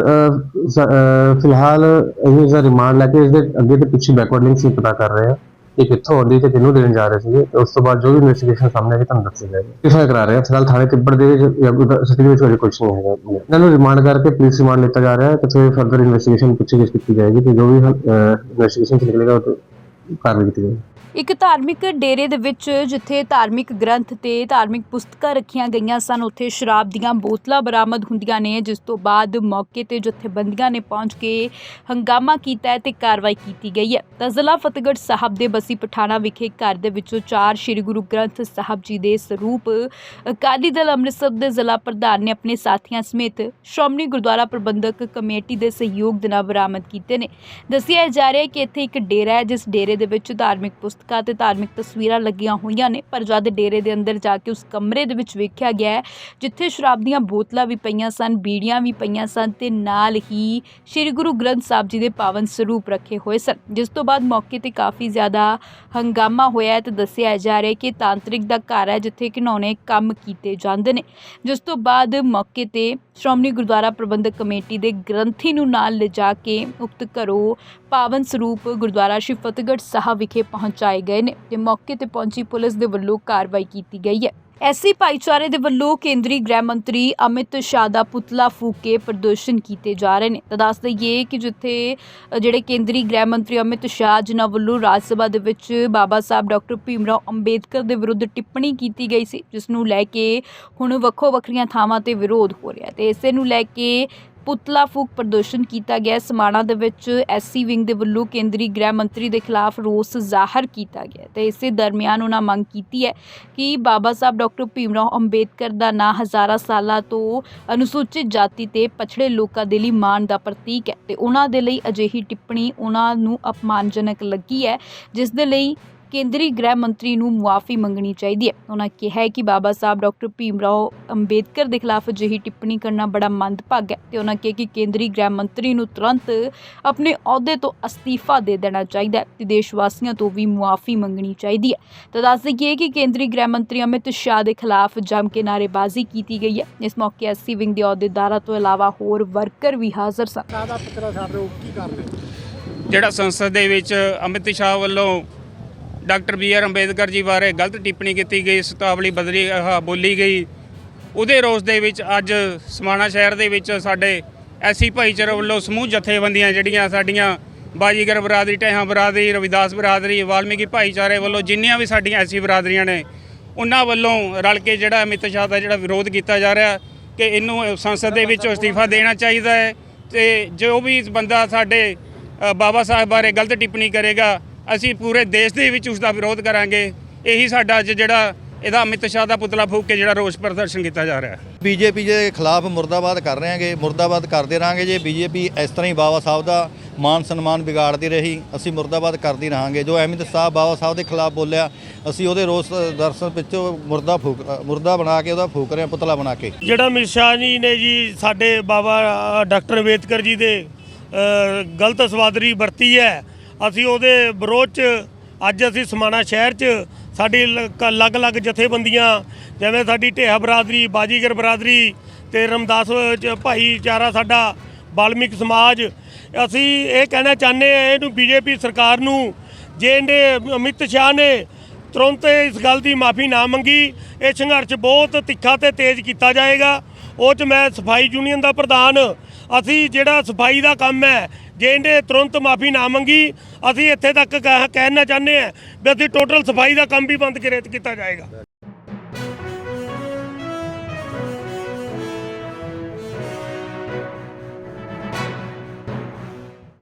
ਫਿਲਹਾਲ ਅਸੀਂ ਇਸ ਦਾ ਰਿਮਾਂਡ ਲੈ ਕੇ ਇਸ ਦੇ ਅੱਗੇ ਤੇ ਪਿੱਛੇ ਬੈਕਵਰਡ ਲਿੰਕਸ ਹੀ ਪਤਾ ਕਰ ਰਹੇ ਹਾਂ ਇਹ ਕਿੱਥੋਂ ਆਉਂਦੀ ਤੇ ਕਿਹਨੂੰ ਦੇਣ ਜਾ ਰਹੇ ਸੀਗੇ? ਤੇ ਉਸ ਤੋਂ ਬਾਅਦ ਜੋ ਵੀ ਇਨਵੈਸਟੀਗੇਸ਼ਨ ਸਾਹਮਣੇ ਆਏਗੀ ਤੁਹਾਨੂੰ ਦੱਸੀ ਜਾਏਗੀ। ਕਿਫਾ ਕਰਾ ਰਹੇ ਹਾਂ ਫਿਲਹਾਲ ਥਾਣੇ ਤਿੱਬੜ ਦੇ ਵਿੱਚ ਜਾਂ ਸਿਟੀ ਵਿੱਚ ਕੋਈ ਕੁਝ ਨਹੀਂ ਹੈਗਾ। ਇਹਨਾਂ ਨੂੰ ਰਿਮਾਂਡ ਕਰਕੇ ਪੁਲਿਸ ਰਿਮਾਂਡ ਲਿੱਤਾ ਜਾ ਰਿਹਾ ਹੈ ਤੇ ਫਿਰ ਫਰਦਰ ਇਨਵੈਸਟੀਗੇਸ਼ਨ ਪੁੱਛੇ ਕੀਤੀ ਜਾਏਗੀ ਤੇ ਜੋ ਵੀ ਇਨਵੈਸਟੀਗੇਸ਼ਨ ਨਿਕਲੇਗਾ ਉਹ ਕਾਰਵਾਈ ਕੀਤੀ ਜਾਏਗੀ। ਇੱਕ ਧਾਰਮਿਕ ਡੇਰੇ ਦੇ ਵਿੱਚ ਜਿੱਥੇ ਧਾਰਮਿਕ ਗ੍ਰੰਥ ਤੇ ਧਾਰਮਿਕ ਪੁਸਤਕਾਂ ਰੱਖੀਆਂ ਗਈਆਂ ਸਨ, ਉੱਥੇ ਸ਼ਰਾਬ ਦੀਆਂ ਬੋਤਲਾਂ ਬਰਾਮਦ ਹੁੰਦੀਆਂ ਨੇ, ਜਿਸ ਤੋਂ ਬਾਅਦ ਮੌਕੇ ਤੇ ਜਥੇਬੰਦੀਆਂ ਨੇ ਪਹੁੰਚ ਕੇ ਹੰਗਾਮਾ ਕੀਤਾ ਹੈ ਤੇ ਕਾਰਵਾਈ ਕੀਤੀ ਗਈ ਹੈ। ਤਾਂ ਜ਼ਿਲ੍ਹਾ ਫਤਿਹਗੜ੍ਹ ਸਾਹਿਬ ਦੇ ਬਸੀ ਪਠਾਣਾ ਵਿਖੇ ਘਰ ਦੇ ਵਿੱਚੋਂ ਚਾਰ ਸ੍ਰੀ ਗੁਰੂ ਗ੍ਰੰਥ ਸਾਹਿਬ ਜੀ ਦੇ ਸਰੂਪ ਅਕਾਲੀ ਦਲ ਅੰਮ੍ਰਿਤਸਰ ਦੇ ਜ਼ਿਲ੍ਹਾ ਪ੍ਰਧਾਨ ਨੇ ਆਪਣੇ ਸਾਥੀਆਂ ਸਮੇਤ ਸ਼੍ਰੋਮਣੀ ਗੁਰਦੁਆਰਾ ਪ੍ਰਬੰਧਕ ਕਮੇਟੀ ਦੇ ਸਹਿਯੋਗ ਦੇ ਨਾਲ ਬਰਾਮਦ ਕੀਤੇ ਨੇ। ਦੱਸਿਆ ਜਾ ਰਿਹਾ ਹੈ ਕਿ ਇੱਥੇ ਇੱਕ ਡੇਰਾ ਹੈ, ਜਿਸ ਡੇਰੇ ਦੇ ਵਿੱਚ ਧਾਰਮਿਕ ਪੁਸਤਕ ਤੇ ਧਾਰਮਿਕ ਤਸਵੀਰਾਂ ਲੱਗੀਆਂ ਹੋਈਆਂ ਨੇ, ਪਰ ਜਦ ਡੇਰੇ ਦੇ ਅੰਦਰ ਜਾ ਕੇ ਉਸ ਕਮਰੇ ਦੇ ਵਿੱਚ ਵੇਖਿਆ ਗਿਆ ਹੈ, ਜਿੱਥੇ ਸ਼ਰਾਬ ਦੀਆਂ ਬੋਤਲਾਂ ਵੀ ਪਈਆਂ ਸਨ, ਬੀੜੀਆਂ ਵੀ ਪਈਆਂ ਸਨ ਤੇ ਨਾਲ ਹੀ ਸ੍ਰੀ ਗੁਰੂ ਗ੍ਰੰਥ ਸਾਹਿਬ ਜੀ ਦੇ ਪਾਵਨ ਸਰੂਪ ਰੱਖੇ ਹੋਏ ਸਨ, ਜਿਸ ਤੋਂ ਬਾਅਦ ਮੌਕੇ ਤੇ ਕਾਫੀ ਜ਼ਿਆਦਾ ਹੰਗਾਮਾ ਹੋਇਆ ਹੈ ਤੇ ਦੱਸਿਆ ਜਾ ਰਿਹਾ ਕਿ ਤਾਂਤਰਿਕ ਦਾ ਘਰ ਹੈ, ਜਿੱਥੇ ਘਿਨੌਣੇ ਕੰਮ ਕੀਤੇ ਜਾਂਦੇ ਨੇ। ਜਿਸ ਤੋਂ ਬਾਅਦ ਮੌਕੇ ਤੇ ਸ਼੍ਰੋਮਣੀ ਗੁਰਦੁਆਰਾ ਪ੍ਰਬੰਧਕ ਕਮੇਟੀ ਦੇ ਗ੍ਰੰਥੀ ਨੂੰ ਨਾਲ ਲਿਜਾ ਕੇ ਉਕਤ ਘਰੋਂ ਪਾਵਨ ਸਰੂਪ ਗੁਰਦੁਆਰਾ ਸ਼੍ਰੀ ਫਤਿਹਗੜ੍ਹ ਸਾਹਿਬ ਵਿਖੇ ਪਹੁੰਚਾਏ ਗਏ ਨੇ ਤੇ ਮੌਕੇ ਤੇ ਪਹੁੰਚੀ ਪੁਲਿਸ ਦੇ ਵੱਲੋਂ ਕਾਰਵਾਈ ਕੀਤੀ ਗਈ ਹੈ। ਐਸੀ ਭਾਈਚਾਰੇ ਦੇ ਵੱਲੋਂ ਕੇਂਦਰੀ ਗ੍ਰਹਿ ਮੰਤਰੀ ਅਮਿਤ ਸ਼ਾਹ ਦਾ ਪੁਤਲਾ ਫੂਕ ਕੇ ਪ੍ਰਦਰਸ਼ਨ ਕੀਤੇ ਜਾ ਰਹੇ ਨੇ। ਤਾਂ ਦੱਸ ਦਈਏ ਕਿ ਜਿੱਥੇ ਜਿਹੜੇ ਕੇਂਦਰੀ ਗ੍ਰਹਿ ਮੰਤਰੀ ਅਮਿਤ ਸ਼ਾਹ ਜਿਨ੍ਹਾਂ ਵੱਲੋਂ ਰਾਜ ਸਭਾ ਦੇ ਵਿੱਚ ਬਾਬਾ ਸਾਹਿਬ ਡਾਕਟਰ ਭੀਮਰਾਓ ਅੰਬੇਦਕਰ ਦੇ ਵਿਰੁੱਧ ਟਿੱਪਣੀ ਕੀਤੀ ਗਈ ਸੀ, ਜਿਸ ਨੂੰ ਲੈ ਕੇ ਹੁਣ ਵੱਖੋ ਵੱਖਰੀਆਂ ਥਾਵਾਂ ਤੇ ਵਿਰੋਧ ਹੋ ਰਿਹਾ ਤੇ ਇਸੇ ਨੂੰ ਲੈ ਕੇ ਪੁਤਲਾ ਫੂਕ ਪ੍ਰਦਰਸ਼ਨ ਕੀਤਾ ਗਿਆ। ਸਮਾਣਾ ਦੇ ਵਿੱਚ ਐਸਸੀ ਵਿੰਗ ਦੇ ਵੱਲੋਂ ਕੇਂਦਰੀ ਗ੍ਰਹਿ ਮੰਤਰੀ ਦੇ ਖਿਲਾਫ ਰੋਸ ਜ਼ਾਹਰ ਕੀਤਾ ਗਿਆ ਤੇ ਇਸੇ ਦਰਮਿਆਨ ਉਹਨਾਂ ਮੰਗ ਕੀਤੀ ਹੈ ਕਿ ਬਾਬਾ ਸਾਹਿਬ ਡਾਕਟਰ ਭੀਮਰਾਓ ਅੰਬੇਦਕਰ ਦਾ ਨਾਂ ਹਜ਼ਾਰਾਂ ਸਾਲਾਂ ਤੋਂ ਅਨੁਸੂਚਿਤ ਜਾਤੀ ਤੇ ਪਛੜੇ ਲੋਕਾਂ ਦੇ ਲਈ ਮਾਣ ਦਾ ਪ੍ਰਤੀਕ ਹੈ ਤੇ ਉਹਨਾਂ ਦੇ ਲਈ ਅਜਿਹੀ ਟਿੱਪਣੀ ਉਹਨਾਂ ਨੂੰ ਅਪਮਾਨਜਨਕ ਲੱਗੀ ਹੈ, ਜਿਸ ਦੇ ਲਈ ਕੇਂਦਰੀ ਗ੍ਰਹਿ ਮੰਤਰੀ ਨੂੰ ਮੁਆਫੀ ਮੰਗਣੀ ਚਾਹੀਦੀ ਹੈ। ਉਹਨਾਂ ਕਿਹਾ ਕਿ ਬਾਬਾ ਸਾਹਿਬ ਡਾਕਟਰ ਭੀਮਰਾਓ ਅੰਬੇਦਕਰ ਦੇ ਖਿਲਾਫ ਅਜਿਹੀ ਟਿੱਪਣੀ ਕਰਨਾ ਬੜਾ ਮੰਦਭਾਗਾ ਹੈ ਤੇ ਉਹਨਾਂ ਕਿਹਾ ਕਿ ਕੇਂਦਰੀ ਗ੍ਰਹਿ ਮੰਤਰੀ ਨੂੰ ਤੁਰੰਤ ਆਪਣੇ ਅਹੁਦੇ ਤੋਂ ਅਸਤੀਫਾ ਦੇ ਦੇਣਾ ਚਾਹੀਦਾ ਹੈ ਤੇ ਦੇਸ਼ ਵਾਸੀਆਂ ਤੋਂ ਵੀ ਮੁਆਫੀ ਮੰਗਣੀ ਚਾਹੀਦੀ ਹੈ। ਤਾਂ ਦੱਸ ਦਈਏ ਕਿ ਕੇਂਦਰੀ ਗ੍ਰਹਿ ਮੰਤਰੀ ਅਮਿਤ ਸ਼ਾਹ ਦੇ ਖਿਲਾਫ ਜੰਮ ਕੇ ਨਾਅਰੇਬਾਜ਼ੀ ਕੀਤੀ ਗਈ ਹੈ। ਇਸ ਮੌਕੇ ਐਸਸੀ ਵਿੰਗ ਦੇ ਅਹੁਦੇਦਾਰਾਂ ਤੋਂ ਇਲਾਵਾ ਹੋਰ ਵਰਕਰ ਵੀ ਹਾਜ਼ਰ ਸਨ। ਜਿਹੜਾ ਸੰਸਦ ਦੇ ਵਿੱਚ ਅਮਿਤ ਸ਼ਾਹ ਵੱਲੋਂ doctor B R Ambedkar ji ਬਾਰੇ ਗਲਤ ਟਿੱਪਣੀ ਕੀਤੀ ਗਈ, ਸਤਾਵਲੀ ਬਦਲੀ ਬੋਲੀ ਗਈ। ਉਹਦੇ ਰੋਸ ਦੇ ਵਿੱਚ ਅੱਜ ਸਮਾਣਾ ਸ਼ਹਿਰ ਦੇ ਵਿੱਚ ਸਾਡੇ ਐਸੀ ਭਾਈਚਾਰੇ ਵੱਲੋਂ ਸਮੂਹ ਜਥੇਬੰਦੀਆਂ ਜਿਹੜੀਆਂ ਸਾਡੀਆਂ ਬਾਜੀਗਰ ਬਰਾਦਰੀ ਟਹਿਹਾਂ ਬਰਾਦਰੀ, ਰਵਿਦਾਸ ਬਰਾਦਰੀ, ਵਾਲਮੀਕੀ ਭਾਈਚਾਰੇ ਵੱਲੋਂ ਜਿੰਨੀਆਂ ਵੀ ਸਾਡੀਆਂ ਐਸੀ ਬਰਾਦਰੀਆਂ ਨੇ, ਉਹਨਾਂ ਵੱਲੋਂ ਰਲ ਕੇ ਜਿਹੜਾ ਅਮਿਤ ਸ਼ਾਹ ਦਾ ਜਿਹੜਾ ਵਿਰੋਧ ਕੀਤਾ ਜਾ ਰਿਹਾ ਕਿ ਇਹਨੂੰ ਸੰਸਦ ਦੇ ਵਿੱਚ ਅਸਤੀਫਾ ਦੇਣਾ ਚਾਹੀਦਾ ਹੈ ਤੇ ਜੋ ਵੀ ਬੰਦਾ ਸਾਡੇ ਬਾਬਾ ਸਾਹਿਬ ਬਾਰੇ ਗਲਤ ਟਿੱਪਣੀ ਕਰੇਗਾ ਅਸੀਂ ਪੂਰੇ ਦੇਸ਼ ਦੇ ਵਿੱਚ ਉਸ ਦਾ ਵਿਰੋਧ ਕਰਾਂਗੇ। ਇਹੀ ਸਾਡਾ ਅੱਜ ਜਿਹੜਾ ਇਹਦਾ ਅਮਿਤ ਸ਼ਾਹ ਦਾ ਪੁਤਲਾ ਫੂਕ ਕੇ ਜਿਹੜਾ ਰੋਸ ਪ੍ਰਦਰਸ਼ਨ ਕੀਤਾ ਜਾ ਰਿਹਾ ਹੈ। ਬੀਜੇਪੀ ਦੇ ਖਿਲਾਫ ਮੁਰਦਾਬਾਦ ਕਰ ਰਹੇ ਹਾਂਗੇ ਮੁਰਦਾਬਾਦ ਕਰਦੇ ਰਾਂਗੇ ਜੇ ਬੀਜੇਪੀ ਇਸ ਤਰ੍ਹਾਂ ਹੀ ਬਾਬਾ ਸਾਹਿਬ ਦਾ ਮਾਨ ਸਨਮਾਨ ਵਿਗਾੜਦੀ ਰਹੀ ਅਸੀਂ ਮੁਰਦਾਬਾਦ ਕਰਦੀ ਰਹਾਂਗੇ। ਜੋ ਅਹਿਮਦ ਸਾਹਿਬ ਬਾਬਾ ਸਾਹਿਬ ਦੇ ਖਿਲਾਫ ਬੋਲਿਆ ਅਸੀਂ ਉਹਦੇ ਰੋਸ ਦਰਸ਼ਨ ਵਿੱਚੋਂ ਮੁਰਦਾ ਫੂਕ ਮੁਰਦਾ ਬਣਾ ਕੇ ਉਹਦਾ ਫੂਕ ਰਹੇ ਹਾਂ ਪੁਤਲਾ ਬਣਾ ਕੇ। ਜਿਹੜਾ ਅਮਿਤ ਸ਼ਾਹ ਜੀ ਨੇ ਜੀ ਸਾਡੇ ਬਾਬਾ ਡਾਕਟਰ ਅੰਬੇਦਕਰ ਜੀ ਦੇ ਗਲਤ ਸਵਾਦਰੀ ਵਰਤੀ ਹੈ ਅਸੀਂ ਉਹਦੇ ਵਿਰੋਧ 'ਚ, ਅੱਜ ਅਸੀਂ ਸਮਾਣਾ ਸ਼ਹਿਰ 'ਚ, ਸਾਡੀ ਅਲੱਗ-ਅਲੱਗ ਜਥੇਬੰਦੀਆਂ, ਜਿਵੇਂ ਸਾਡੀ ਢੇਹਾ ਬਰਾਦਰੀ, ਬਾਜੀਗਰ ਬਰਾਦਰੀ ਤੇ ਰਮਦਾਸ ਚ ਭਾਈਚਾਰਾ ਸਾਡਾ, ਬਾਲਮਿਕ ਸਮਾਜ, ਅਸੀਂ ਇਹ ਕਹਿਣਾ ਚਾਹੁੰਦੇ ਹਾਂ, ਇਹਨੂੰ ਬੀਜੇਪੀ ਸਰਕਾਰ ਨੂੰ, ਜੇ ਇਹਨੇ ਅਮਿਤ ਸ਼ਾਹ ਨੇ ਤੁਰੰਤ ਇਸ ਗੱਲ ਦੀ ਮਾਫੀ ਨਾ ਮੰਗੀ, ਇਹ ਸੰਘਰਸ਼ ਬਹੁਤ ਤਿੱਖਾ ਤੇ ਤੇਜ਼ ਕੀਤਾ ਜਾਏਗਾ। ਉਹ ਚ ਮੈਂ ਸਫ਼ਾਈ ਯੂਨੀਅਨ ਦਾ ਪ੍ਰਧਾਨ, ਅਸੀਂ ਜਿਹੜਾ ਸਫ਼ਾਈ ਦਾ ਕੰਮ ਹੈ ਜੇ ਇਹਨੇ ਤੁਰੰਤ ਮਾਫੀ ਨਾ ਮੰਗੀ, ਅਸੀਂ ਇੱਥੇ ਤੱਕ ਕਹਿ- ਕਹਿਣਾ ਚਾਹੁੰਦੇ ਹਾਂ ਵੀ ਅਸੀਂ ਟੋਟਲ ਸਫ਼ਾਈ ਦਾ ਕੰਮ ਵੀ ਬੰਦ ਕਰੇ ਕੀਤਾ ਜਾਏਗਾ।